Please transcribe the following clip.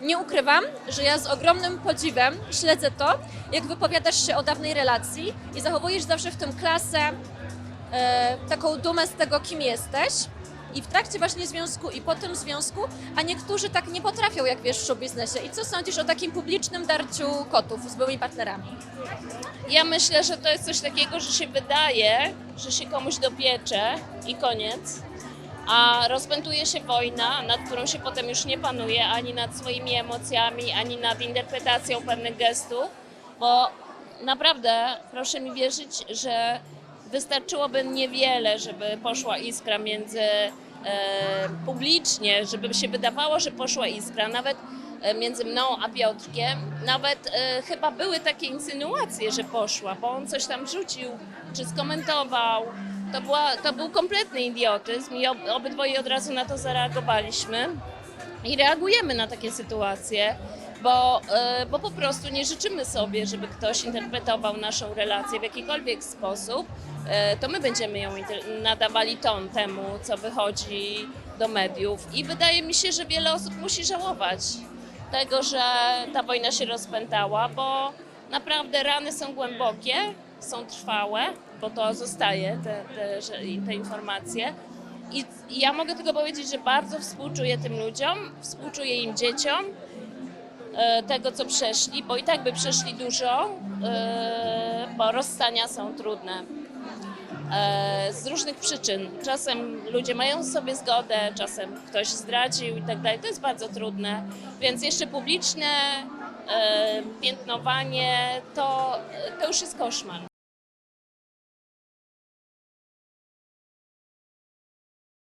Nie ukrywam, że ja z ogromnym podziwem śledzę to, jak wypowiadasz się o dawnej relacji i zachowujesz zawsze w tym klasę, e, taką dumę z tego, kim jesteś. I w trakcie właśnie związku i po tym związku, a niektórzy tak nie potrafią, jak wiesz, w show biznesie. I co sądzisz o takim publicznym darciu kotów z byłymi partnerami? Ja myślę, że to jest coś takiego, że się wydaje, że się komuś dopiecze i koniec, a rozpętuje się wojna, nad którą się potem już nie panuje ani nad swoimi emocjami, ani nad interpretacją pewnych gestów, bo naprawdę proszę mi wierzyć, że wystarczyłoby niewiele, żeby poszła iskra między e, publicznie, żeby się wydawało, że poszła iskra, nawet e, między mną a Piotrkiem, nawet e, chyba były takie insynuacje, że poszła, bo on coś tam rzucił, czy skomentował. To, była, to był kompletny idiotyzm i ob, obydwoje od razu na to zareagowaliśmy i reagujemy na takie sytuacje, bo, e, bo po prostu nie życzymy sobie, żeby ktoś interpretował naszą relację w jakikolwiek sposób. E, To my będziemy ją nadawali ton temu, co wychodzi do mediów. I wydaje mi się, że wiele osób musi żałować tego, że ta wojna się rozpętała, bo naprawdę rany są głębokie, są trwałe, bo to zostaje, te, te, te informacje. I ja mogę tylko powiedzieć, że bardzo współczuję tym ludziom, współczuję im dzieciom e, tego, co przeszli, bo i tak by przeszli dużo, e, bo rozstania są trudne. E, Z różnych przyczyn. Czasem ludzie mają sobie zgodę, czasem ktoś zdradził i tak dalej. To jest bardzo trudne. Więc jeszcze publiczne piętnowanie to, to już jest koszmar.